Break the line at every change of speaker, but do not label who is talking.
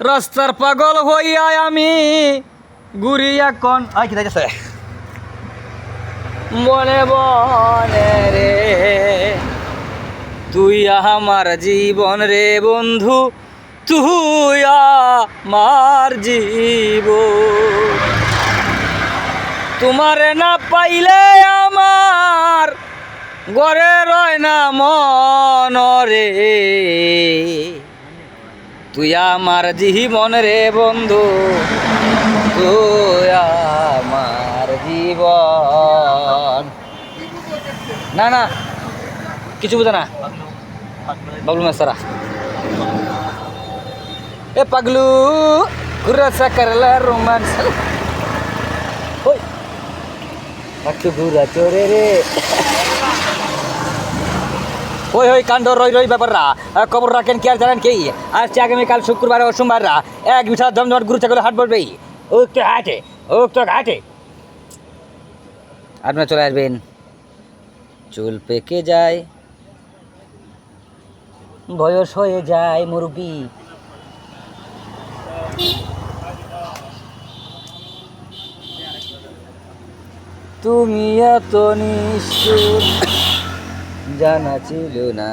রাস্তার পাগল হইয়া আমি ঘুরিয়া কন আই কি যাচ্ছে বনে বনে রে, তুই আমার জীবন রে বন্ধু, তুই আমার জীবন। তোমারে না পাইলে আমার গড়ে রয় না মন রে। তুই আমার জীবন রে বন্ধু, তুই আমার জীবন। না না, কিছু বুঝে না। বাবলু মাস্তারা এ পাগলু, ঘুরাসা করলা রোমান্স। ওই একটু ঘুরা চোরে রে। ওই ওই, কাণ্ড, রই রই ব্যাপাররা। খবর রাখেন কি আর জানেন কি? আসছে আগামীকাল শুক্রবার ও সোমবাররা। এক বিশাল জমজমাট গুরু ছাগলে হাট পড়বেই ও তো হাটে ও তো হাটে আপনারা চলে আসবেন। চুল পেকে যায়। বয়স হয়ে যায় মুরগি তুমি এত নিষ্ঠুর। জানা ছিল না।